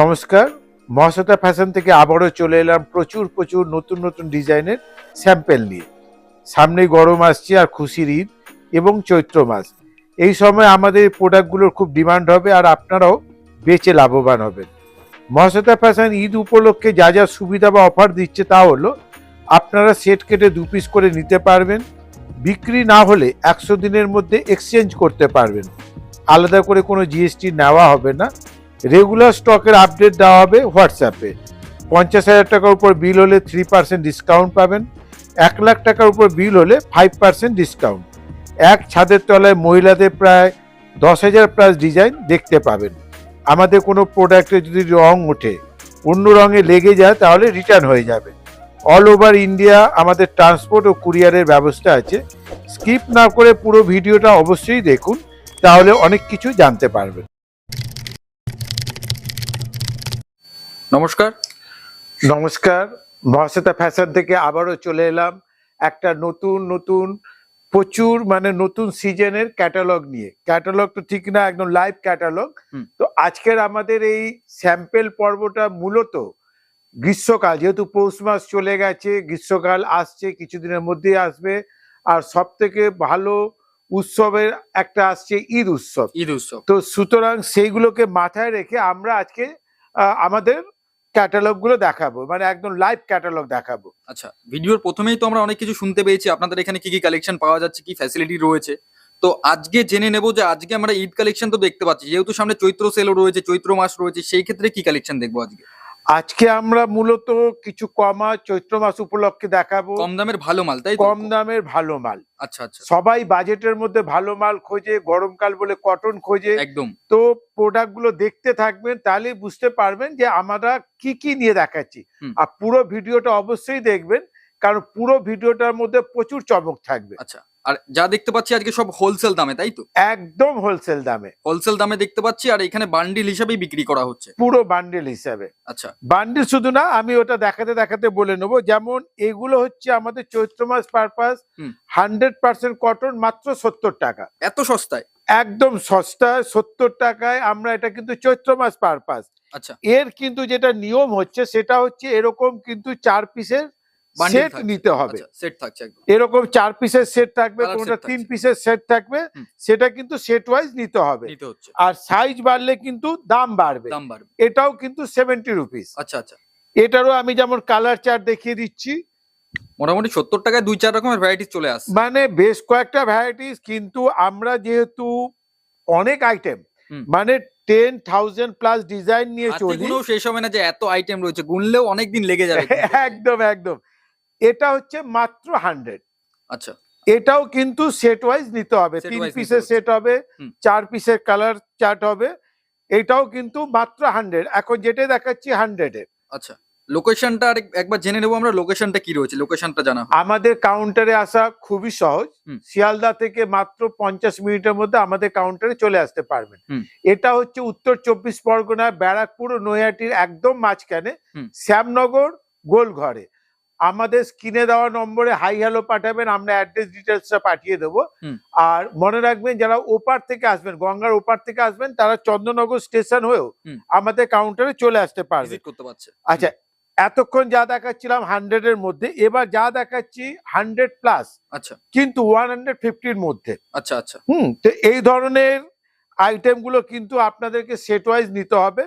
নমস্কার, মহাশ্বেতা ফ্যাশন থেকে আবারও চলে এলাম প্রচুর প্রচুর নতুন নতুন ডিজাইনের স্যাম্পেল নিয়ে। সামনেই গরম আসছে আর খুশির ঈদ এবং চৈত্র মাস। এই সময় আমাদের প্রোডাক্টগুলোর খুব ডিমান্ড হবে আর আপনারাও বেচে লাভবান হবেন। মহাশ্বেতা ফ্যাশন ঈদ উপলক্ষে যা যা সুবিধা বা অফার দিচ্ছে তা হলো, আপনারা সেট কেটে দু পিস করে নিতে পারবেন, বিক্রি না হলে একশো দিনের মধ্যে এক্সচেঞ্জ করতে পারবেন। আলাদা করে কোনো জিএসটি নেওয়া হবে না। রেগুলার স্টকের আপডেট দেওয়া হবে হোয়াটসঅ্যাপে পঞ্চাশ হাজার টাকার উপর বিল হলে থ্রি পার্সেন্ট ডিসকাউন্ট পাবেন। এক লাখ টাকার উপর বিল হলে ফাইভ পার্সেন্ট ডিসকাউন্ট এক ছাদের তলায় মহিলাদের প্রায় দশ হাজার প্লাস ডিজাইন দেখতে পাবেন। আমাদের কোনো প্রোডাক্টে যদি রং ওঠে, অন্য রঙে লেগে যায় তাহলে রিটার্ন হয়ে যাবে। অল ওভার ইন্ডিয়া আমাদের ট্রান্সপোর্ট ও কুরিয়ারের ব্যবস্থা আছে। স্কিপ না করে পুরো ভিডিওটা অবশ্যই দেখুন, তাহলে অনেক কিছু জানতে পারবেন। নমস্কার। নমস্কার মহাশ্বেতা ফ্যাশন থেকে আবারও চলে এলাম একটা নতুন নতুন প্রচুর মানে নতুন সিজনের ক্যাটালগ নিয়ে। ক্যাটালগ তো ঠিক না একদম লাইভ ক্যাটালগ তো আজকের আমাদের এই স্যাম্পেল পর্বটা মূলত গ্রীষ্মকাল যেহেতু পৌষ মাস চলে গেছে গ্রীষ্মকাল আসছে কিছুদিনের মধ্যেই আসবে। আর সব থেকে ভালো উৎসবের একটা আসছে ঈদ উৎসব। ঈদ উৎসব। তো সুতরাং সেইগুলোকে মাথায় রেখে আমরা আজকে আমাদের ক্যাটালগগুলো দেখাবো মানে একদম লাইভ ক্যাটালগ দেখাবো। আচ্ছা ভিডিওর প্রথমেই তো আমরা অনেক কিছু শুনতে পেয়েছি, আপনাদের এখানে কি কি কালেকশন পাওয়া যাচ্ছে, কি ফ্যাসিলিটি রয়েছে। তো আজকে জেনে নেব যে আজকে আমরা ঈদ কালেকশন তো দেখতে পাচ্ছি, যেহেতু সামনে চৈত্র সেলও রয়েছে, চৈত্র মাস রয়েছে, সেই ক্ষেত্রে কি কালেকশন দেখব আজকে? আজকে আমরা মূলত কিছু কমা চৈত্র মাস উপলক্ষে দেখাবো। কম দামের ভালো মাল তাই কম দামের ভালো মাল। আচ্ছা আচ্ছা। সবাই বাজেটের মধ্যে ভালো মাল খোঁজে গরমকাল বলে কটন খোঁজে। একদম। তো প্রোডাক্টগুলো দেখতে থাকবেন তাহলে বুঝতে পারবেন যে আমরা কি কি নিয়ে দেখাচ্ছি। আর পুরো ভিডিওটা অবশ্যই দেখবেন কারণ পুরো ভিডিওটার মধ্যে প্রচুর চমক থাকবে। আচ্ছা। আর যা দেখতে পাচ্ছি আজকে সব হোলসেল দামে তাই তো? একদম হোলসেল দামে। হোলসেল দামে দেখতে পাচ্ছি আর এখানে বান্ডিল হিসাবেই বিক্রি করা হচ্ছে। পুরো বান্ডিল হিসাবে। আচ্ছা। বান্ডিল শুধু না আমি ওটা দেখাতে দেখাতে বলে নেব যেমন এগুলো হচ্ছে আমাদের চৈত্র মাস পারপাস। হান্ড্রেড পার্সেন্ট কটন মাত্র সত্তর টাকা। এত সস্তায়? একদম সস্তা সত্তর টাকায় আমরা এটা কিন্তু চৈত্র মাস পারপাস আচ্ছা। এর কিন্তু যেটা নিয়ম হচ্ছে সেটা হচ্ছে এরকম কিন্তু চার পিসের সেট নিতে হবে। আচ্ছা সেট থাকছে এরকম চার পিসের সেট থাকবে কোনটা তিন পিসের সেট থাকবে সেটা কিন্তু সেট ওয়াইজ নিতে হবে। আর সাইজ বাড়লে কিন্তু দাম বাড়বে। দাম বাড়বে। এটাও কিন্তু সেভেন্টি রুপিস আচ্ছা আচ্ছা। এটারও আমি যেমন কালার চার্ট দেখিয়ে দিচ্ছি। মোটামুটি সত্তর টাকায় দুই চার রকমের ভ্যারাইটিস চলে আসছে। মানে বেশ কয়েকটা ভ্যারাইটিস কিন্তু আমরা যেহেতু অনেক আইটেম মানে টেন থাউজেন্ড প্লাস ডিজাইন নিয়ে চলি। শেষ হবে না যে এত আইটেম রয়েছে। গুনলেও অনেক দিন লেগে যাবে। একদম একদম। এটা হচ্ছে মাত্র হান্ড্রেড আচ্ছা। এটাও কিন্তু সেট ওয়াইজ নিতে হবে। তিন পিসের সেট হবে চার পিসের কালার চার্ট হবে। এটাও কিন্তু মাত্র হান্ড্রেড এখন যেটা দেখাচ্ছি হান্ড্রেডে আচ্ছা। লোকেশনটা একবার জেনে নেব আমরা লোকেশনটা কি রয়েছে। লোকেশনটা জানা আমাদের কাউন্টারে আসা খুবই সহজ। শিয়ালদা থেকে মাত্র পঞ্চাশ মিনিটের মধ্যে আমাদের কাউন্টারে চলে আসতে পারবেন। এটা হচ্ছে উত্তর চব্বিশ পরগনা ব্যারাকপুর ও নৈহাটির একদম মাঝখানে শ্যামনগর গোলঘরে। আমাদের স্ক্রিনে দেওয়া নম্বরে হাই হ্যালো পাঠাবেন আমরা অ্যাড্রেস ডিটেলসটা পাঠিয়ে দেবো। আর মনে রাখবেন যারা ওপার থেকে আসবেন গঙ্গার ওপার থেকে আসবেন তারা চন্দ্রনগর স্টেশন হয়েও আমাদের কাউন্টারে চলে আসতে পারবে। আচ্ছা এতক্ষণ যা দেখাচ্ছিলাম হান্ড্রেড এর মধ্যে এবার যা দেখাচ্ছি হান্ড্রেড প্লাস আচ্ছা। কিন্তু ওয়ান হান্ড্রেড ফিফটির মধ্যে। আচ্ছা আচ্ছা। হুম তো এই ধরনের আইটেমগুলো কিন্তু আপনাদেরকে সেট ওয়াইজ নিতে হবে।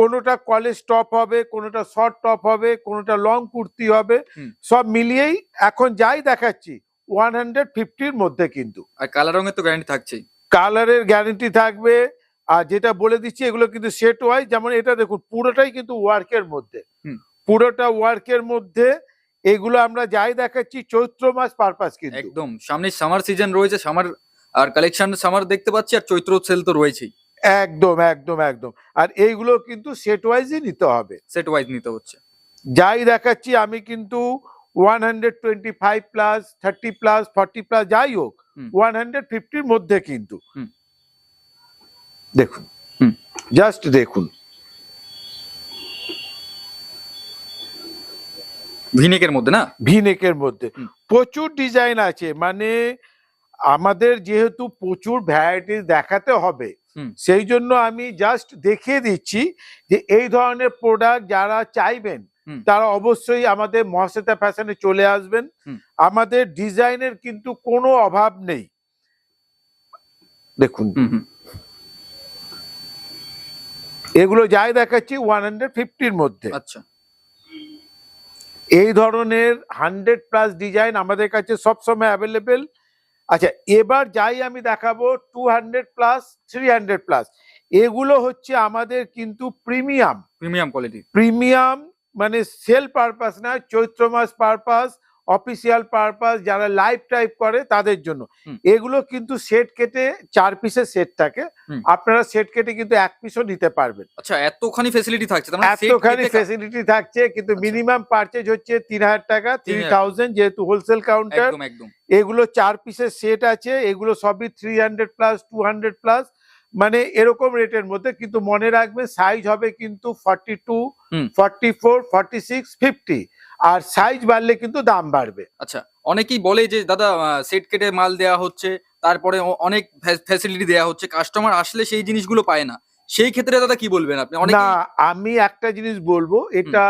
কোনোটা কলেজ টপ হবে কোনোটা শর্ট টপ হবে কোনোটা লং কুর্তি হবে সব মিলিয়েই এখন যাই দেখাচ্ছি ওয়ান হান্ড্রেড ফিফটির মধ্যে কিন্তু। আর কালার রঙের তো গ্যারান্টি থাকছেই। কালারের গ্যারেন্টি থাকবে আর যেটা বলে দিচ্ছি এগুলো কিন্তু সেট ওয়াইজ যেমন এটা দেখুন পুরোটাই কিন্তু ওয়ার্কের মধ্যে। পুরোটা ওয়ার্কের মধ্যে এগুলো আমরা যাই দেখাচ্ছি চৈত্র মাস পারপাস কিন্তু। একদম সামনে সামার সিজন রয়েছে সামার আর কালেকশন সামার দেখতে পাচ্ছি আর চৈত্র সেল তো রয়েছেই। একদম একদম একদম। আর এইগুলো কিন্তু সেট ওয়াইজই নিতে হবে। সেট ওয়াইজ নিতে হচ্ছে। যাই দেখাচ্ছি আমি কিন্তু one hundred twenty five plus thirty plus forty plus যাই হোক ওয়ান হান্ড্রেড ফিফটির মধ্যে কিন্তু। দেখুন। হুম। জাস্ট দেখুন। ভিনেকের মধ্যে না? ভিনেকের মধ্যে। প্রচুর ডিজাইন আছে। মানে আমাদের যেহেতু প্রচুর ভ্যারাইটিস দেখাতে হবে সেই জন্য আমি জাস্ট দেখিয়ে দিচ্ছি যে এই ধরনের প্রোডাক্ট যারা চাইবেন তারা অবশ্যই আমাদের মহাশ্বেতা ফ্যাশনে চলে আসবেন। আমাদের ডিজাইনের কিন্তু কোনো অভাব নেই। দেখুন। এগুলো যাই দেখাচ্ছি ওয়ান হান্ড্রেড ফিফটির মধ্যে। আচ্ছা। এই ধরনের হান্ড্রেড প্লাস ডিজাইন আমাদের কাছে সবসময় অ্যাভেলেবেল আচ্ছা এবার যাই আমি দেখাবো two hundred plus three hundred plus এগুলো হচ্ছে আমাদের কিন্তু প্রিমিয়াম প্রিমিয়াম কোয়ালিটি প্রিমিয়াম মানে সেল পারপাস না চৈত্র মাস পারপাস অফিসিয়াল পারপাস যারা লাইভ টাইপ করে তাদের জন্য। এগুলো কিন্তু সেট কেটে চার পিসের সেট থাকে। আপনারা সেট কেটে কিন্তু এক পিসও নিতে পারবেন। আচ্ছা এতখানি ফেসিলিটি থাকছে মানে এতখানি ফেসিলিটি থাকছে কিন্তু আচ্ছা। মিনিমাম পারচেজ হচ্ছে তিন হাজার টাকা থ্রি 3,000 থাউজেন্ড যেহেতু হোলসেল কাউন্টার এগুলো চার পিসের সেট আছে এগুলো সবই three hundred plus two hundred plus মানে এরকম রেটের মধ্যে কিন্তু মনে রাখবেন সাইজ হবে কিন্তু forty two. Forty four forty six fifty আর সাইজ বাড়লে কিন্তু দাম বাড়বে। আচ্ছা অনেকেই বলে যে দাদা সেট কেটে মাল দেয়া হচ্ছে তারপরে অনেক ফ্যাসিলিটি দেয়া হচ্ছে কাস্টমার আসলে সেই জিনিসগুলো পায় না। সেই ক্ষেত্রে দাদা কি বলবেন আপনি? না আমি একটা জিনিস বলব এটা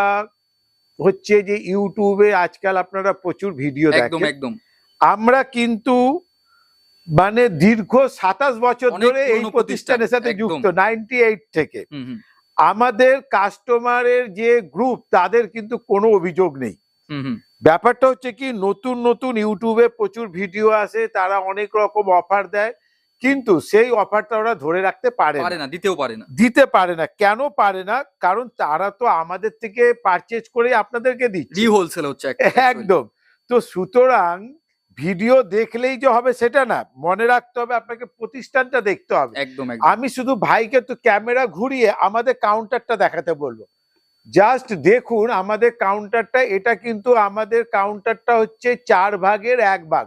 হচ্ছে যে ইউটিউবে আজকাল আপনারা প্রচুর ভিডিও একদম দেখেন। একদম আমরা কিন্তু মানে দীর্ঘ সাতাশ বছর ধরে এই প্রতিষ্ঠানের সাথে যুক্ত নাইনটি এইট থেকে আমাদের কাস্টমারের যে গ্রুপ তাদের কিন্তু কোনো অভিযোগ নেই। ব্যাপারটা হচ্ছে কি নতুন নতুন ইউটিউবে প্রচুর ভিডিও আসে তারা অনেক রকম অফার দেয় কিন্তু সেই অফারটা ওরা ধরে রাখতে পারে না। দিতেও পারে না। দিতে পারে না। কেন পারে না? কারণ তারা তো আমাদের থেকে পারচেজ করে আপনাদেরকে দিচ্ছে। হচ্ছে একদম। তো সুতরাং ভিডিও দেখলেই যে হবে সেটা না মনে রাখতে হবে আপনাকে প্রতিষ্ঠানটা দেখতে হবে। একদম আমি শুধু ভাইকে তো ক্যামেরা ঘুরিয়ে আমাদের কাউন্টারটা দেখাতে বলব। জাস্ট দেখুন আমাদের কাউন্টারটা এটা কিন্তু আমাদের কাউন্টারটা হচ্ছে চার ভাগের এক ভাগ।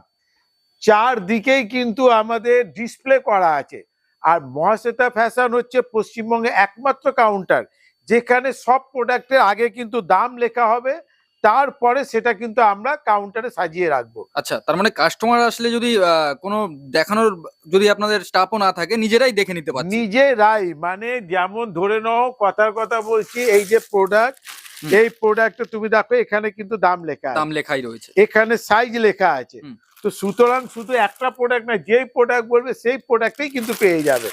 চার দিকেই কিন্তু আমাদের ডিসপ্লে করা আছে। আর মহাশ্বেতা ফ্যাশন হচ্ছে পশ্চিমবঙ্গে একমাত্র কাউন্টার যেখানে সব প্রোডাক্টের আগে কিন্তু দাম লেখা হবে। তারপরে সেটা কিন্তু আমরা কাউন্টারে সাজিয়ে রাখব। আচ্ছা তার মানে কাস্টমার আসলে যদি কোনো দেখানোর যদি আপনাদের স্টাফও না থাকে নিজেরাই দেখে নিতে পারছে। নিজেরাই মানে যেমন ধরে নাও কথার কথা বলছি এই যে প্রোডাক্ট। এই প্রোডাক্টে তুমি দেখো এখানে কিন্তু দাম লেখা দাম লেখাই রয়েছে। এখানে সাইজ লেখা আছে। তো সুতরাং শুধু একটা প্রোডাক্ট না যেই প্রোডাক্ট বলবে সেই প্রোডাক্টেই কিন্তু পেয়ে যাবে।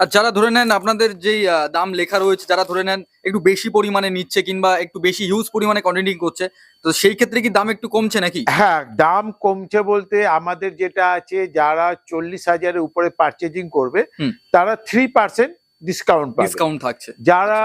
আর যারা ধরে নেন আপনাদের যেই দাম লেখা রয়েছে যারা ধরে নেন একটু বেশি পরিমাণে নিচ্ছে কিংবা একটু বেশি হিউজ পরিমাণে কোয়ান্টিটি করছে তো সেই ক্ষেত্রে কি দাম একটু কমছে নাকি? হ্যাঁ দাম কমছে বলতে আমাদের যেটা আছে যারা চল্লিশ হাজারের উপরে পারচেজিং করবে তারা থ্রি পার্সেন্ট ডিসকাউন্ট ডিসকাউন্ট থাকছে। যারা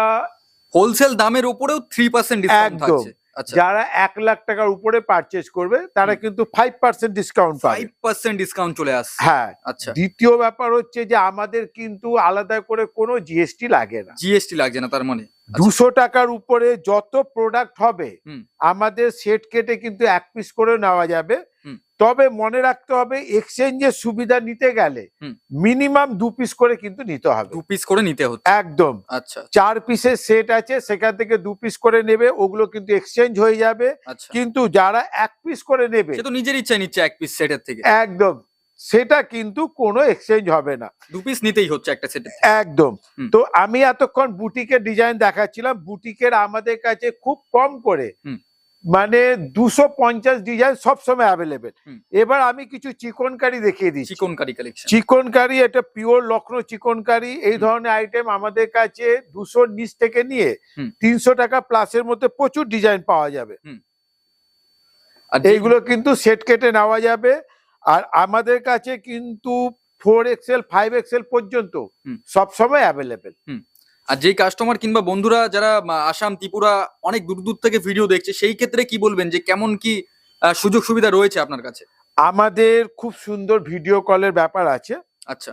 হোলসেল দামের উপরেও থ্রি পার্সেন্ট ডিসকাউন্ট থাকছে। আচ্ছা যারা এক লাখ টাকার উপরে পারচেজ করবে তারা কিন্তু ফাইভ পার্সেন্ট ডিসকাউন্ট পাবে। ফাইভ পার্সেন্ট ডিসকাউন্ট চলে আসে হ্যাঁ আচ্ছা। দ্বিতীয় ব্যাপার হচ্ছে যে আমাদের কিন্তু আলাদা করে কোনো জিএসটি লাগে না। জিএসটি লাগছে না তার মানে। আচ্ছা। দুশো টাকার উপরে যত প্রোডাক্ট হবে। আমাদের সেট কেটে কিন্তু এক পিস করে নেওয়া যাবে। তবে মনে রাখতে হবে এক্সচেঞ্জের সুবিধা নিতে গেলে মিনিমাম দু পিস করে কিন্তু নিতে হবে। দু পিস করে নিতে হচ্ছে। একদম। আচ্ছা চার পিসের সেট আছে সেখান থেকে দু পিস করে নেবে ওগুলো কিন্তু এক্সচেঞ্জ হয়ে যাবে। আচ্ছা। কিন্তু যারা এক পিস করে নেবে সে তো নিজের ইচ্ছায় নিচ্ছে এক পিস সেটের থেকে। একদম। সেটা কিন্তু কোনো এক্সচেঞ্জ হবে না। দু পিস নিতেই হচ্ছে একটা সেট একদম। তো আমি এতক্ষণ বুটিকের ডিজাইন দেখাচ্ছিলাম। বুটিকের আমাদের কাছে খুব কম করে। মানে দুশো পঞ্চাশ ডিজাইন সবসময় অ্যাভেলেবেল এবার আমি কিছু চিকনকারি দেখিয়ে দিই চিকনকারি কালেকশন চিকনকারি এটা পিওর লখনৌ চিকনকারি এই ধরনের আইটেম আমাদের কাছে দুশোর নিচ থেকে নিয়ে তিনশো টাকা প্লাসের মধ্যে প্রচুর ডিজাইন পাওয়া যাবে। আর এইগুলো কিন্তু সেট কেটে নেওয়া যাবে। আর আমাদের কাছে কিন্তু ফোর এক্সেল ফাইভ এক্সেল পর্যন্ত সবসময় অ্যাভেলেবেল আর যেই কাস্টমার কিংবা বন্ধুরা যারা আসাম ত্রিপুরা অনেক দূর দূর থেকে ভিডিও দেখছে সেই ক্ষেত্রে কি বলবেন যে কেমন কি সুযোগ সুবিধা রয়েছে আপনার কাছে? আমাদের খুব সুন্দর ভিডিও কলের ব্যাপার আছে। আচ্ছা।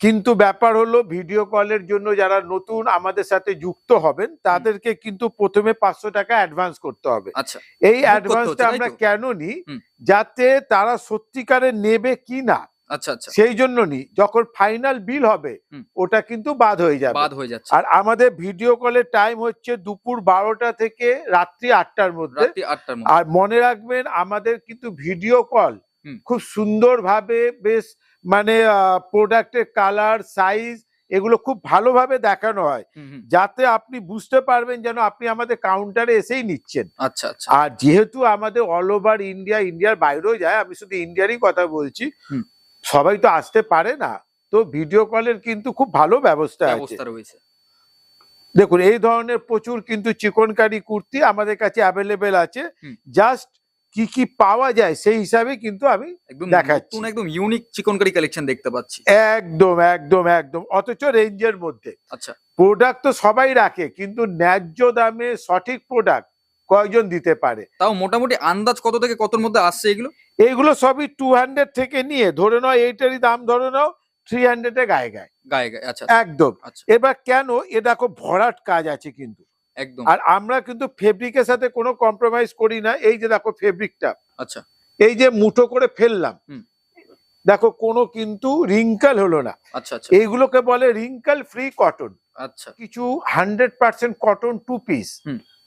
কিন্তু ব্যাপার হলো ভিডিও কলের জন্য যারা নতুন আমাদের সাথে যুক্ত হবেন তাদেরকে কিন্তু প্রথমে পাঁচশো টাকা অ্যাডভান্স করতে হবে। আচ্ছা। এই অ্যাডভান্সটা আমরা কেন নিই? যাতে তারা সত্যিকারে নেবে কি না আচ্ছা আচ্ছা। সেই জন্য নি যখন ফাইনাল বিল হবে ওটা কিন্তু বাদ হয়ে যাবে। বাদ হয়ে যাচ্ছে। আর আমাদের ভিডিও কলের টাইম হচ্ছে দুপুর বারোটা থেকে রাত্রি আটটার মধ্যে। আর মনে রাখবেন আমাদের কিন্তু ভিডিও কল। খুব সুন্দরভাবে বেশ মানে প্রোডাক্টের কালার সাইজ এগুলো খুব ভালোভাবে দেখানো হয়। যাতে আপনি বুঝতে পারবেন যেন আপনি আমাদের কাউন্টারে এসেই নিচ্ছেন। আচ্ছা আচ্ছা। আর যেহেতু আমাদের অল ওভার ইন্ডিয়া ইন্ডিয়ার বাইরেও যায় আমি শুধু ইন্ডিয়ারই কথা বলছি। সবাই তো আসতে পারে না। তো ভিডিও কলের কিন্তু খুব ভালো ব্যবস্থা আছে। ব্যবস্থা রয়েছে। দেখুন এই ধরনের প্রচুর কিন্তু চিকনকারি কুর্তি আমাদের কাছে অ্যাভেলেবেল আছে। জাস্ট কি কি পাওয়া যায় সেই হিসাবে কিন্তু আমি একদম দেখাচ্ছি। একদম ইউনিক চিকনকারি কালেকশন দেখতে পাচ্ছি। একদম একদম একদম। অথচ রেঞ্জের মধ্যে। আচ্ছা। প্রোডাক্ট তো সবাই রাখে কিন্তু ন্যায্য দামে সঠিক প্রোডাক্ট কয়জন দিতে পারে? তাও মোটামুটি আন্দাজ কত থেকে কতর মধ্যে আসছে এগুলো? এইগুলো সবই টু হান্ড্রেড থেকে নিয়ে ধরে নাও এইটারই দাম ধরে নাও থ্রি হান্ড্রেডে গায়ে গায়ে। গায়ে গায়ে আচ্ছা একদম। আচ্ছা। এবার কেন এ দেখো ভরাট কাজ আছে কিন্তু। একদম। আর আমরা কিন্তু ফেব্রিকের সাথে কোনো কম্প্রোমাইজ করি না এই যে দেখো ফেব্রিকটা আচ্ছা। এই যে মুঠো করে ফেললাম। দেখো কোনো কিন্তু রিঙ্কাল হলো না। আচ্ছা আচ্ছা। এইগুলোকে বলে রিঙ্কাল ফ্রি কটন আচ্ছা। কিছু hundred percent cotton two piece.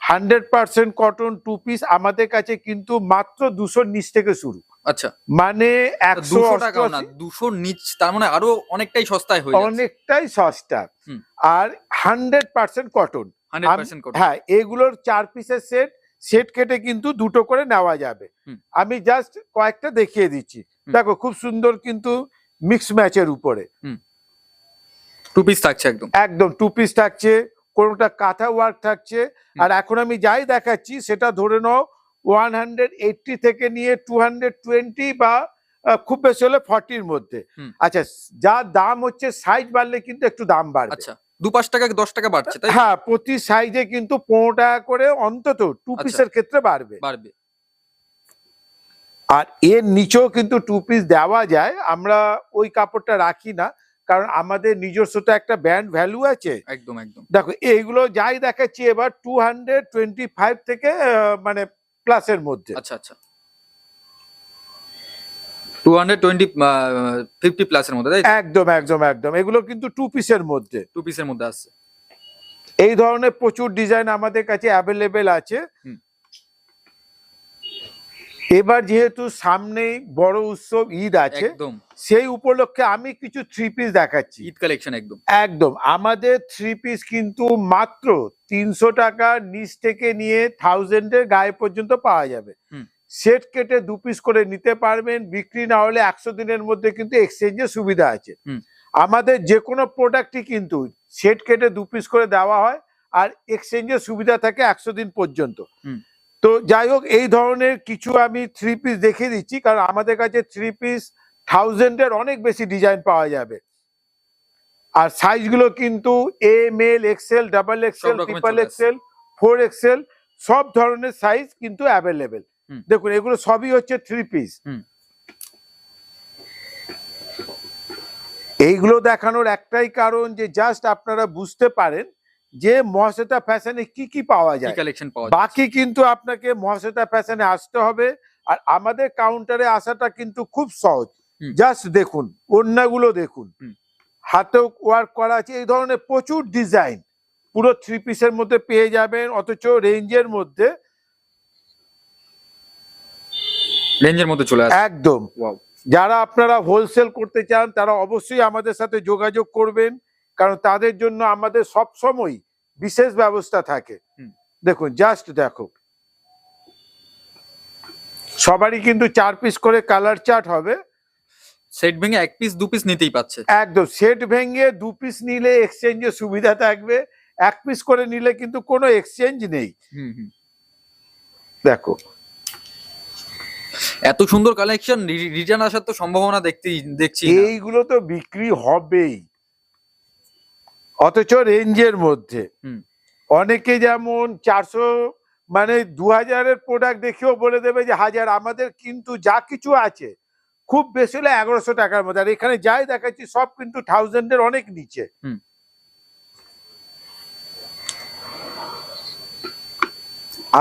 Hundred percent cotton two piece আমাদের কাছে কিন্তু মাত্র দুশোর নিচ থেকে শুরু। আচ্ছা। মানে একশো টাকাও না অষ্টআশি, দুশো নিচ তার মানে আরও অনেকটাই সস্তায় হয়ে অনেকটাই সস্তা। আর হান্ড্রেড পার্সেন্ট কটন। হ্যাঁ এগুলোর চার পিসের সেট সেট কেটে কিন্তু দুটো করে নেওয়া যাবে। আমি জাস্ট কয়েকটা দেখিয়ে দিচ্ছি। দেখো খুব সুন্দর কিন্তু মিক্স ম্যাচের উপরে। টু পিস থাকছে একদম। একদম টু পিস থাকছে। কোনোটা কাঁথা ওয়ার্ক থাকছে আর এখন আমি যাই দেখাচ্ছি সেটা ধরে নাও ওয়ান হান্ড্রেড এইটটি থেকে নিয়ে টু হান্ড্রেড টোয়েন্টি বা খুব বেশি হলে ফর্টির মধ্যে। আচ্ছা যা দাম হচ্ছে সাইজ বাড়লে কিন্তু একটু দাম বাড়বে। আচ্ছা দু পাঁচ টাকা দশ টাকা বাড়ছে তাই হ্যাঁ প্রতি সাইজে কিন্তু পনেরো টাকা করে অন্তত টু আচ্ছা। পিসের ক্ষেত্রে বাড়বে। বাড়বে। আর এর নিচেও কিন্তু টু পিস দেওয়া যায় আমরা ওই কাপড়টা রাখি না। কারণ আমাদের নিজস্ব তো একটা ব্যান্ড ভ্যালু আছে। একদম একদম। দেখো এইগুলো যাই দেখাচ্ছি এবার টু হান্ড্রেড টোয়েন্টি ফাইভ থেকে মানে প্লাসের মধ্যে। আচ্ছা আচ্ছা। টু হান্ড্রেড টোয়েন্টি ফিফটি প্লাসের মধ্যে একদম একদম একদম। এগুলো কিন্তু টু পিসের মধ্যে। টু পিসের মধ্যে আসছে। এই ধরনের প্রচুর ডিজাইন আমাদের কাছে অ্যাভেলেবেল আছে। এবার যেহেতু সামনেই বড় উৎসব ঈদ আছে একদম। সেই উপলক্ষে আমি কিছু থ্রি পিস দেখাচ্ছি। ঈদ কালেকশন একদম। একদম। আমাদের থ্রি পিস কিন্তু মাত্র তিনশো টাকার নিচ থেকে নিয়ে থাউজেন্ডের গায়ে পর্যন্ত পাওয়া যাবে। সেট কেটে দু পিস করে নিতে পারবেন। বিক্রি না হলে একশো দিনের মধ্যে কিন্তু এক্সচেঞ্জের সুবিধা আছে। হুম। আমাদের যে কোনো প্রোডাক্টই কিন্তু সেট কেটে দু পিস করে দেওয়া হয় আর এক্সচেঞ্জের সুবিধা থাকে একশো দিন পর্যন্ত। হুম। তো যাই হোক এই ধরনের কিছু আমি থ্রি পিস দেখিয়ে দিচ্ছি কারণ আমাদের কাছে থ্রি পিস থাউজেন্ডের অনেক বেশি ডিজাইন পাওয়া যাবে। আর সাইজগুলো কিন্তু M L XL double XL triple XL four XL সব ধরনের সাইজ কিন্তু অ্যাভেলেবেল দেখুন এগুলো সবই হচ্ছে থ্রি পিস। এইগুলো দেখানোর একটাই কারণ যে জাস্ট আপনারা বুঝতে পারেন যে মহাশ্বেতা ফ্যাশনে কি কি পাওয়া যায়। কালেকশন পাওয়া যায়? বাকি কিন্তু আপনাকে মহাশ্বেতা ফ্যাশনে আসতে হবে আর আমাদের কাউন্টারে আসাটা কিন্তু খুব সহজ। জাস্ট দেখুন ওড়নাগুলো দেখুন। হাতেও ওয়ার্ক করা আছে এই ধরনের প্রচুর ডিজাইন পুরো থ্রি পিসের মধ্যে পেয়ে যাবেন অথচ রেঞ্জের মধ্যে রেঞ্জের মধ্যে চলে আসে। একদম। যারা আপনারা হোলসেল করতে চান তারা অবশ্যই আমাদের সাথে যোগাযোগ করবেন। কারণ তাদের জন্য আমাদের সব সময় বিশেষ ব্যবস্থা থাকে। দেখুন জাস্ট দেখো। সবারই কিন্তু চার পিস করে কালার চার্ট হবে। সেট ভেঙে এক পিস দু পিস নিতেই পাচ্ছে। একদম সেট ভেঙে দু পিস নিলে এক্সচেঞ্জের সুবিধা থাকবে। এক পিস করে নিলে কিন্তু কোনো এক্সচেঞ্জ নেই। হুম হুম। দেখো। এত সুন্দর কালেকশন রিটার্ন আসার তো সম্ভাবনা দেখতেই দেখছি এইগুলো তো বিক্রি হবেই। অথচ রেঞ্জের মধ্যে। অনেকে যেমন চারশো মানে দু হাজারের প্রোডাক্ট দেখেও বলে দেবে যে হাজার আমাদের কিন্তু যা কিছু আছে খুব বেশি হলে এগারোশো টাকার মধ্যে। আর এখানে যাই দেখাচ্ছি সব কিন্তু থাউজেন্ডের অনেক নিচে।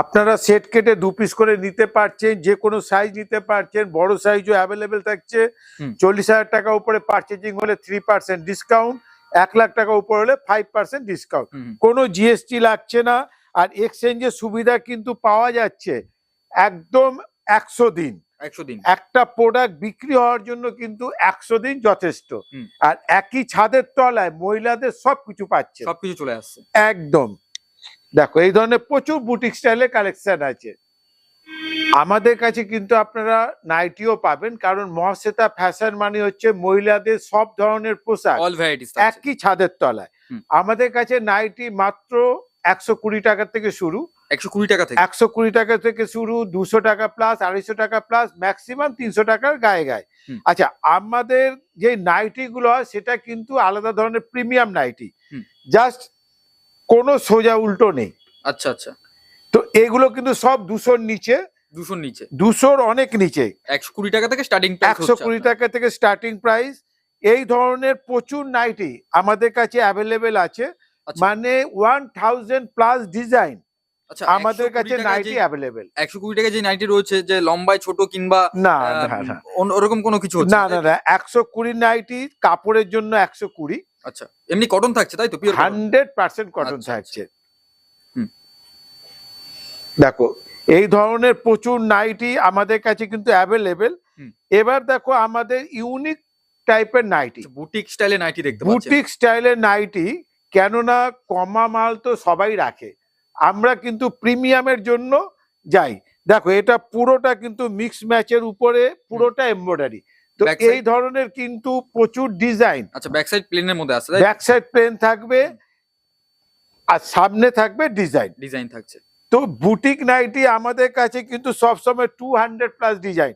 আপনারা সেট কেটে দু পিস করে নিতে পারছেন যে কোনো সাইজ নিতে পারছেন বড় সাইজও অ্যাভেলেবেল থাকছে। চল্লিশ হাজার টাকা উপরে পার্চেজিং হলে থ্রি পার্সেন্ট ডিসকাউন্ট এক লাখ টাকা উপর হলে ফাইভ পার্সেন্ট ডিসকাউন্ট। কোনো জিএসটি লাগছে না আর এক্সচেঞ্জের সুবিধা কিন্তু পাওয়া যাচ্ছে একদম একশো দিন। একশো দিন। একটা প্রোডাক্ট বিক্রি হওয়ার জন্য কিন্তু একশো দিন যথেষ্ট। আর একই ছাদের তলায় মহিলাদের সবকিছু পাচ্ছে। সবকিছু চলে আসছে। একদম। দেখো এই ধরনের প্রচুর বুটিক স্টাইলের কালেকশন আছে। আমাদের কাছে কিন্তু আপনারা নাইটিও পাবেন কারণ মহাশ্বেতা ফ্যাশন মানে হচ্ছে মহিলাদের সব ধরনের পোশাক। একই ছাদের তলায়। আমাদের কাছে নাইটি মাত্র একশো কুড়ি টাকা থেকে শুরু। একশো কুড়ি টাকা থেকে। একশো কুড়ি টাকা থেকে শুরু দুশো টাকা প্লাস আড়াইশো টাকা প্লাস ম্যাক্সিমাম তিনশো টাকার গায়ে গায়ে। আচ্ছা আমাদের যে নাইটি গুলো হয় সেটা কিন্তু আলাদা ধরনের প্রিমিয়াম নাইটি জাস্ট কোনো সোজা উল্টো নেই। আচ্ছা আচ্ছা। এগুলো কিন্তু সব দুশোর নিচে দুশোর নিচে। দুশোর অনেক নিচে। একশো কুড়ি টাকা থেকে স্টার্টিং একশো কুড়ি টাকা থেকে স্টার্টিং প্রাইস এই ধরনের প্রচুর নাইটি আমাদের কাছে অ্যাভেলেবেল আছে। আচ্ছা। মানে ওয়ান থাউজেন্ড প্লাস ডিজাইন আচ্ছা আমাদের কাছে নাইটি অ্যাভেলেবেল একশো কুড়ি টাকা যে নাইটি রয়েছে যে লম্বায় ছোট কিংবা না ওরকম কোনো কিছু না না না একশো কুড়ি নাইটি কাপড়ের জন্য একশো কুড়ি। আচ্ছা এমনি কটন থাকছে তাই তো? হান্ড্রেড পার্সেন্ট কটন থাকছে। দেখো এই ধরনের প্রচুর নাইটি আমাদের কাছে কিন্তু অ্যাভেলেবেল এবার দেখো আমাদের ইউনিক টাইপের নাইটি। বুটিক স্টাইলে নাইটি দেখতে বুটিক স্টাইলের নাইটি কেননা কমা মাল তো সবাই রাখে। আমরা কিন্তু প্রিমিয়ামের জন্য যাই। দেখো এটা পুরোটা কিন্তু মিক্স ম্যাচের উপরে পুরোটা এমব্রয়ডারি তো এই ধরনের কিন্তু প্রচুর ডিজাইন আচ্ছা ব্যাক সাইড প্লেনের মধ্যে আছে ব্যাক সাইড প্লেন থাকবে আর সামনে থাকবে ডিজাইন ডিজাইন থাকছে। তো বুটিক নাইটি আমাদের কাছে কিন্তু সবসময় টু হান্ড্রেড প্লাস ডিজাইন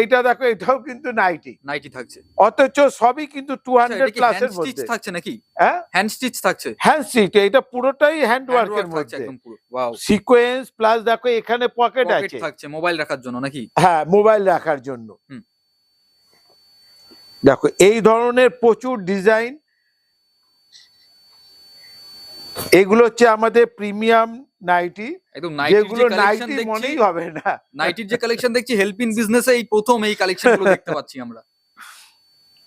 এইটা দেখো এটাও কিন্তু নাইটি নাইটি থাকছে। অথচ সবই কিন্তু টু হান্ড্রেড হ্যান্ড স্টিচ মধ্যে। থাকছে নাকি? হ্যাঁ? হ্যান্ড স্টিচ থাকছে। হ্যান্ড স্টিচ এটা পুরোটাই হ্যান্ড মধ্যে। ওয়াও সিকোয়েন্স প্লাস দেখো এখানে পকেট আছে। থাকছে মোবাইল রাখার জন্য নাকি? হ্যাঁ মোবাইল রাখার জন্য। দেখো এই ধরনের প্রচুর ডিজাইন এগুলো হচ্ছে আমাদের প্রিমিয়াম নাইটি একদম যেগুলো নাইটি মনেই হবে না। নাইটির যে কালেকশন দেখছি হেল্প বিজনেসে এই প্রথম এই দেখতে পাচ্ছি আমরা।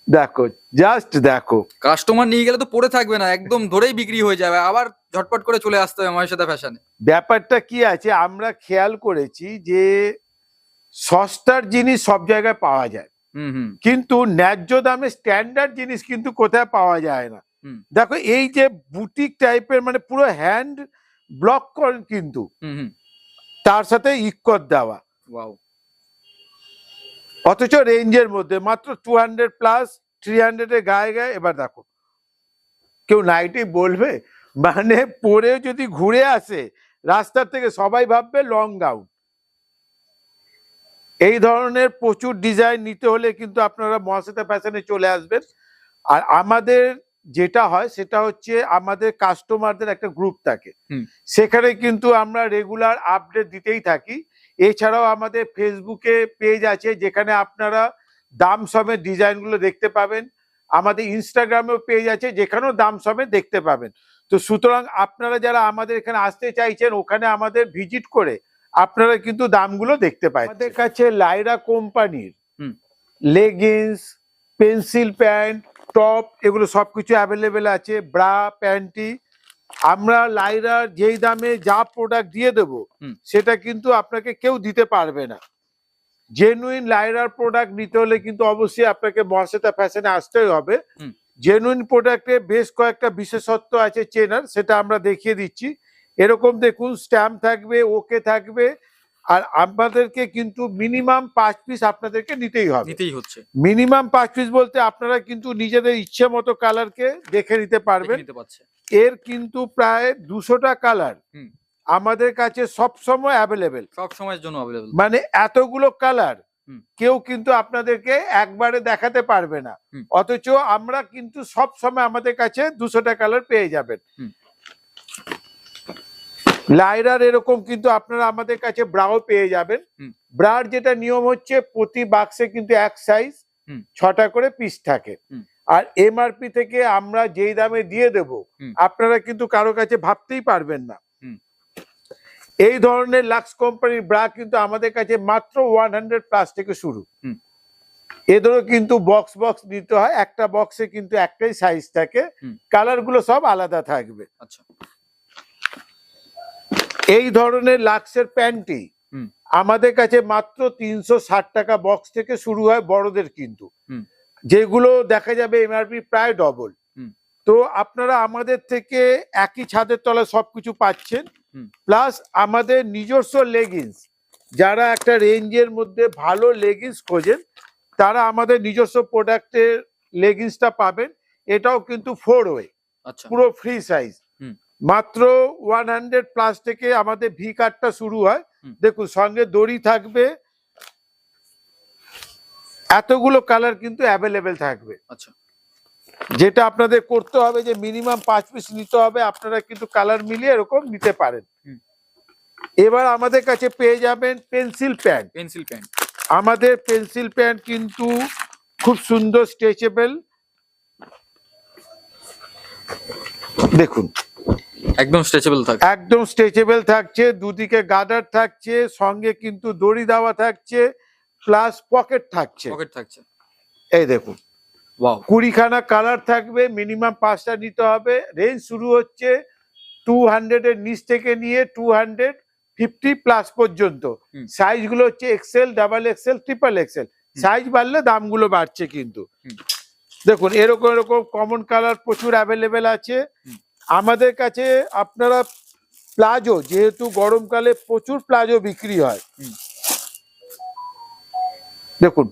দেখো জাস্ট দেখো। কাস্টমার নিয়ে গেলে তো পড়ে থাকবে না একদম ধরেই বিক্রি হয়ে যাবে আবার ঝটপট করে চলে আসতে হবে আমার সাথে ফ্যাশনে ব্যাপারটা কি আছে আমরা খেয়াল করেছি যে সস্তার জিনিস সব জায়গায় পাওয়া যায়। কিন্তু ন্যায্য দামে স্ট্যান্ডার্ড জিনিস কিন্তু কোথায় পাওয়া যায় না। দেখো এই যে বুটিক টাইপের মানে পুরো হ্যান্ড ব্লক করেন কিন্তু। তার সাথে ইক্কত দেওয়া। অথচ রেঞ্জের মধ্যে মাত্র টু হান্ড্রেড প্লাস থ্রি হান্ড্রেডের গায়ে গায়ে এবার দেখো। কেউ নাইটি বলবে? মানে পরে যদি ঘুরে আসে রাস্তার থেকে সবাই ভাববে লং গাউন এই ধরনের প্রচুর ডিজাইন নিতে হলে কিন্তু আপনারা মহাশ্বেতা ফ্যাশনে চলে আসবেন। আর আমাদের যেটা হয় সেটা হচ্ছে আমাদের কাস্টমারদের একটা গ্রুপ থাকে। সেখানে কিন্তু আমরা রেগুলার আপডেট দিতেই থাকি। এছাড়াও আমাদের ফেসবুকে পেজ আছে যেখানে আপনারা দাম সমেত ডিজাইনগুলো দেখতে পাবেন। আমাদের ইনস্টাগ্রামেও পেজ আছে যেখানেও দাম সমেত দেখতে পাবেন। তো সুতরাং আপনারা যারা আমাদের এখানে আসতে চাইছেন ওখানে আমাদের ভিজিট করে আপনারা কিন্তু দামগুলো দেখতে পাবেন আমাদের কাছে লাইরা কোম্পানির হুম। লেগিংস পেন্সিল প্যান্ট টপ এগুলো সব কিছু অ্যাভেলেবেল আছে ব্রা প্যান্টি আমরা লাইরার যেই দামে যা প্রোডাক্ট দিয়ে দেবো। সেটা কিন্তু আপনাকে কেউ দিতে পারবে না। জেনুইন লাইরার প্রোডাক্ট নিতে হলে কিন্তু অবশ্যই আপনাকে মহাশ্বেতা ফ্যাশনে আসতেই হবে। জেনুইন প্রোডাক্টে বেশ কয়েকটা বিশেষত্ব আছে চেনার সেটা আমরা দেখিয়ে দিচ্ছি। এরকম দেখুন স্ট্যাম্প থাকবে ওকে থাকবে। আর আমাদেরকে কিন্তু মিনিমাম পাঁচ পিস আপনাদেরকে নিতেই হবে। নিতেই হচ্ছে। মিনিমাম পাঁচ পিস বলতে আপনারা কিন্তু নিজেদের ইচ্ছে মতো কালারকে দেখে নিতে পারবেন। এর কিন্তু প্রায় দুশোটা কালার। আমাদের কাছে সব সময় অ্যাভেলেবেল সব সময়ের জন্য অ্যাভেলেবল মানে এতগুলো কালার কেউ কিন্তু আপনাদেরকে একবারে দেখাতে পারবে না। অথচ আমরা কিন্তু সব সময় আমাদের কাছে দুশোটা কালার পেয়ে যাবেন। লাইরার এরকম কিন্তু আপনারা আমাদের কাছে ব্রাও পেয়ে যাবেন। ব্রার যেটা নিয়ম হচ্ছে প্রতি বাক্সে কিন্তু এক সাইজ ছটা করে পিস থাকে। আর এমআরপি থেকে আমরা যেই দামে দিয়ে দেব আপনারা কিন্তু কারও কাছে ভাবতেই পারবেন না। এই ধরনের লাক্স কোম্পানির ব্রা কিন্তু আমাদের কাছে মাত্র ওয়ান হান্ড্রেড প্লাস থেকে শুরু। এদেরও কিন্তু বক্স বক্স দিতে হয় একটা বক্সে কিন্তু একটাই সাইজ থাকে। হুম। কালারগুলো সব আলাদা থাকবে। আচ্ছা। এই ধরনের লাক্সের প্যান্টটি। আমাদের কাছে মাত্র তিনশো ষাট টাকা বক্স থেকে শুরু হয় বড়দের কিন্তু। যেগুলো দেখা যাবে এমআরপি প্রায় ডবল তো আপনারা আমাদের থেকে একই ছাদের তলায় সবকিছু পাচ্ছেন। প্লাস আমাদের নিজস্ব লেগিংস যারা একটা রেঞ্জের মধ্যে ভালো লেগিংস খোঁজেন তারা আমাদের নিজস্ব প্রোডাক্টের লেগিংসটা পাবেন। এটাও কিন্তু ফোর ওয়ে আচ্ছা। পুরো ফ্রি সাইজ। মাত্র ওয়ান হান্ড্রেড প্লাস থেকে আমাদের ভি কার্ডটা শুরু হয়। দেখুন সঙ্গে দড়ি থাকবে। এতগুলো কালার কিন্তু অ্যাভেলেবেল থাকবে। আচ্ছা। যেটা আপনাদের করতে হবে যে মিনিমাম পাঁচ পিস নিতে হবে। আপনারা কিন্তু কালার মিলিয়ে এরকম নিতে পারেন। এবার আমাদের কাছে পেয়ে যাবেন পেন্সিল প্যান্ট পেন্সিল প্যান্ট আমাদের পেন্সিল প্যান্ট কিন্তু খুব সুন্দর স্ট্রেচেবল দেখুন একদম স্ট্রেচেবল থাকে। একদম স্ট্রেচেবল থাকছে দুদিকে গার্ডার থাকছে সঙ্গে কিন্তু দড়ি দেওয়া থাকছে প্লাস পকেট থাকছে। পকেট থাকছে। এই দেখুন। কুড়িখানা কালার থাকবে মিনিমাম পাঁচটা নিতে হবে। রেঞ্জ শুরু হচ্ছে টু হান্ড্রেডের নিচ থেকে নিয়ে টু হান্ড্রেড ফিফটি প্লাস পর্যন্ত। সাইজগুলো হচ্ছে XL double XL triple XL size বাড়লে দামগুলো বাড়ছে কিন্তু। দেখুন এরকম এরকম কমন কালার প্রচুর অ্যাভেলেবেল আছে। আমাদের কাছে আপনারা প্লাজো যেহেতু গরমকালে প্রচুর প্লাজো বিক্রি হয়। দেখুন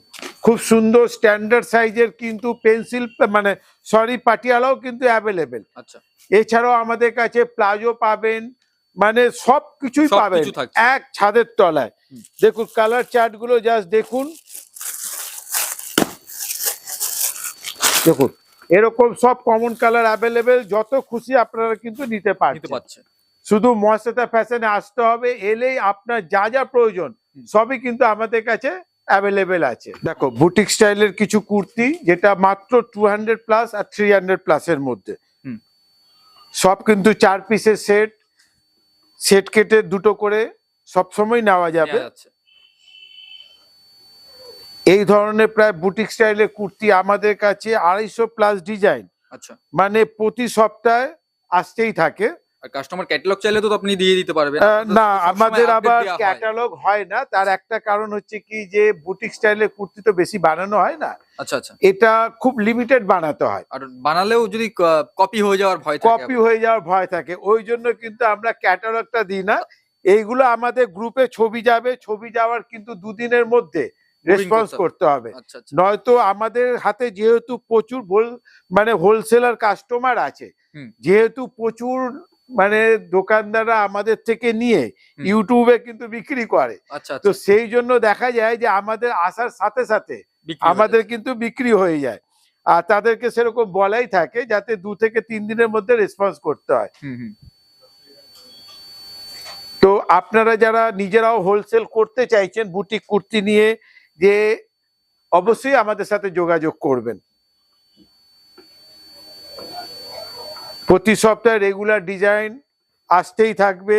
খুব সুন্দর স্ট্যান্ডার্ড সাইজের কিন্তু পেন্সিল মানে সরি পাটিয়ালাও কিন্তু অ্যাভেলেবেল আচ্ছা। এছাড়াও আমাদের কাছে প্লাজো পাবেন মানে সব কিছুই পাবেন এক ছাদের তলায়। দেখুন কালার চার্টগুলো জাস্ট দেখুন। দেখুন এরকম সব কমন কালার অ্যাভেলেবেল যত খুশি আপনারা কিন্তু নিতে পারছেন। শুধু মহাশ্বেতা ফ্যাশনে আসতে হবে এলেই আপনার যা যা প্রয়োজন সবই কিন্তু আমাদের কাছে অ্যাভেলেবেল আছে। দেখো বুটিক স্টাইলের কিছু কুর্তি যেটা মাত্র টু হান্ড্রেড প্লাস আর থ্রি হান্ড্রেড প্লাসের মধ্যে। হুম। সব কিন্তু চার পিসের সেট সেট কেটে দুটো করে সবসময় নেওয়া যাবে। এই ধরনের প্রায় বুটিক স্টাইলের কুর্তি আমাদের কাছে আড়াইশো প্লাস ডিজাইন আচ্ছা। মানে প্রতি সপ্তাহে আসতেই থাকে। আর কাস্টমার ক্যাটালগ চাইলে তো আপনি দিয়ে দিতে পারবেন। না আমাদের আবার ক্যাটালগ হয়। না। তার একটা কারণ হচ্ছে কি যে বুটিক স্টাইলের কুর্তি তো বেশি বানানো হয় না। আচ্ছা আচ্ছা। এটা খুব লিমিটেড বানাতে হয়। আর বানালেও যদি কপি হয়ে যাওয়ার ভয় থাকে কপি হয়ে যাওয়ার ভয় থাকে। ওই জন্য কিন্তু আমরা ক্যাটালগটা দিই না। এইগুলো আমাদের গ্রুপে ছবি যাবে। ছবি যাওয়ার কিন্তু দুদিনের মধ্যে রেসপন্স করতে হবে। আচ্ছা আচ্ছা। নয়তো আমাদের হাতে যেহেতু প্রচুর মানে হোলসেলার কাস্টমার আছে যেহেতু প্রচুর মানে দোকানদাররা আমাদের থেকে নিয়ে ইউটিউবে কিন্তু বিক্রি করে। আচ্ছা তো সেই জন্য দেখা যায় যে আমাদের আসার সাথে সাথে আমাদের কিন্তু বিক্রি হয়ে যায়। আর তাদেরকে সেরকম বলাই থাকে যাতে দু থেকে তিন দিনের মধ্যে রেসপন্স করতে হয়। তো আপনারা যারা নিজেরাও হোলসেল করতে চাইছেন বুটিক কুর্তি নিয়ে যে অবশ্যই আমাদের সাথে যোগাযোগ করবেন। প্রতি সপ্তাহে রেগুলার ডিজাইন আসতেই থাকবে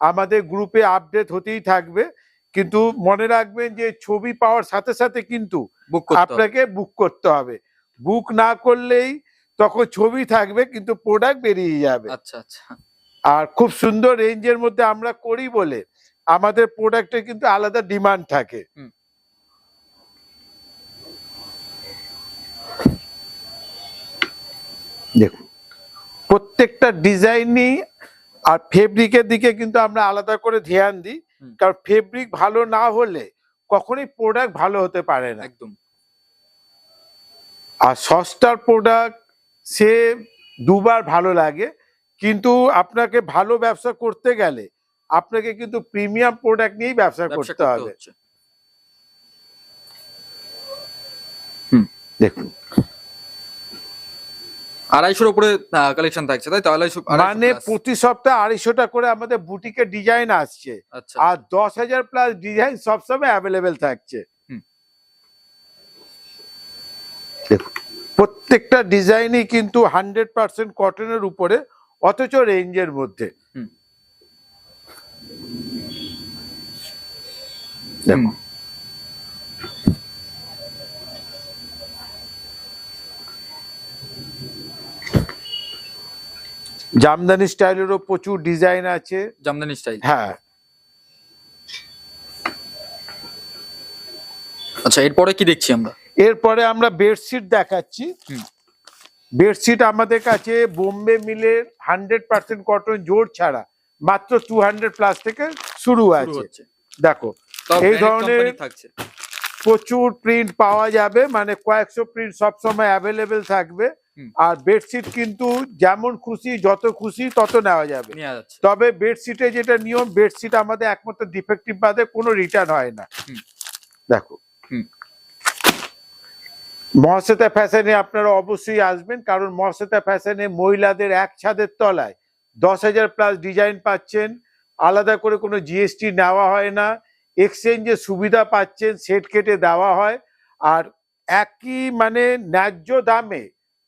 আমাদের গ্রুপে আপডেট হতেই থাকবে কিন্তু মনে রাখবেন যে ছবি পাওয়ার সাথে সাথে কিন্তু। আপনাকে বুক করতে হবে। বুক না করলেই তখন ছবি থাকবে কিন্তু প্রোডাক্ট বেরিয়ে যাবে। আচ্ছা আচ্ছা। আর খুব সুন্দর রেঞ্জের মধ্যে আমরা করি বলে আমাদের প্রোডাক্টের কিন্তু আলাদা ডিমান্ড থাকে। দেখুন প্রত্যেকটা ডিজাইনই আর ফেব্রিকের দিকে কিন্তু আমরা আলাদা করে ধ্যান দিই কারণ ফেব্রিক ভালো না হলে কখনোই প্রোডাক্ট ভালো হতে পারে না। একদম। আর সস্তার প্রোডাক্ট সে দুবার ভালো লাগে কিন্তু আপনাকে ভালো ব্যবসা করতে গেলে আপনাকে কিন্তু প্রিমিয়াম প্রোডাক্ট নিয়েই ব্যবসা করতে হবে। দেখুন আড়াইশোর উপরে কালেকশন থাকছে তাই তো? আড়াইশো মানে প্রতি সপ্তাহে আড়াইশোটা করে আমাদের বুটিকে ডিজাইন আসছে। আচ্ছা। আর দশ হাজার প্লাস ডিজাইন সবসময় অ্যাভেলেবেল থাকছে। প্রত্যেকটা ডিজাইনই কিন্তু হান্ড্রেড পার্সেন্ট কটনের উপরে অথচ রেঞ্জের মধ্যে। হুম। জামদানি স্টাইলেরও প্রচুর ডিজাইন আছে। জামদানি স্টাইল? হ্যাঁ। আচ্ছা এরপরে কি দেখছি আমরা? এরপরে আমরা বেডশিট দেখাচ্ছি। বেডশিট আমাদের কাছে বোম্বে মিলের হান্ড্রেড পার্সেন্ট কটন জোর ছাড়া মাত্র টু হান্ড্রেড প্লাস থেকে শুরু আছে। দেখো এই ধরনের- প্রচুর প্রিন্ট পাওয়া যাবে মানে কয়েকশো প্রিন্ট সবসময় অ্যাভেলেবেল থাকবে। আর বেডশিট কিন্তু যেমন খুশি যত খুশি তত নেওয়া যাবে। তবে বেডশিটে যেটা নিয়ম বেডশিট আমাদের একমাত্র ডিফেক্টিভ বাদে কোনো রিটার্ন হয় না। দেখো। মহাশ্বেতা ফ্যাশনে আপনারা অবশ্যই আসবেন কারণ মহাশ্বেতা ফ্যাশনে মহিলাদের এক ছাদের তলায় দশ হাজার প্লাস ডিজাইন পাচ্ছেন আলাদা করে কোনো জিএসটি নেওয়া হয় না এক্সচেঞ্জের সুবিধা পাচ্ছেন সেট কেটে দেওয়া হয় আর একই মানে ন্যায্য দামে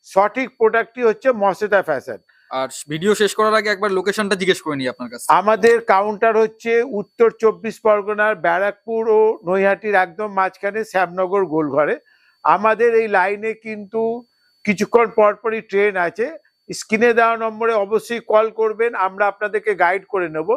সঠিক প্রোডাক্টটি হচ্ছে মহাশ্বেতা ফ্যাশন আর ভিডিও শেষ করার আগে একবার লোকেশনটা জিজ্ঞেস করে নিই আপনার কাছে আমাদের কাউন্টার হচ্ছে উত্তর চব্বিশ পরগনার ব্যারাকপুর ও নৈহাটির একদম মাঝখানে শ্যামনগর গোলঘরে। আমাদের এই লাইনে কিন্তু কিছুক্ষণ পরপরই ট্রেন আছে। স্ক্রিনে দেওয়া নম্বরে অবশ্যই কল করবেন আমরা আপনাদেরকে গাইড করে নেব।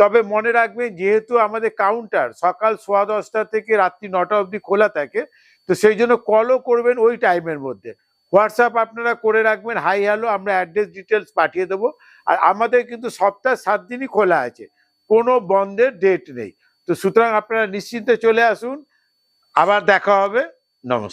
তবে মনে রাখবেন যেহেতু আমাদের কাউন্টার সকাল সোয়া দশটা থেকে রাত্রি নটা অবধি খোলা থাকে তো সেই জন্য কলও করবেন ওই টাইমের মধ্যে। হোয়াটসঅ্যাপ আপনারা করে রাখবেন হাই হ্যালো আমরা অ্যাড্রেস ডিটেলস পাঠিয়ে দেবো। আর আমাদের কিন্তু সপ্তাহ সাত দিনই খোলা আছে, কোনো বন্ধের ডেট নেই। তো সুতরাং আপনারা নিশ্চিন্তে চলে আসুন, আবার দেখা হবে, নমস্কার।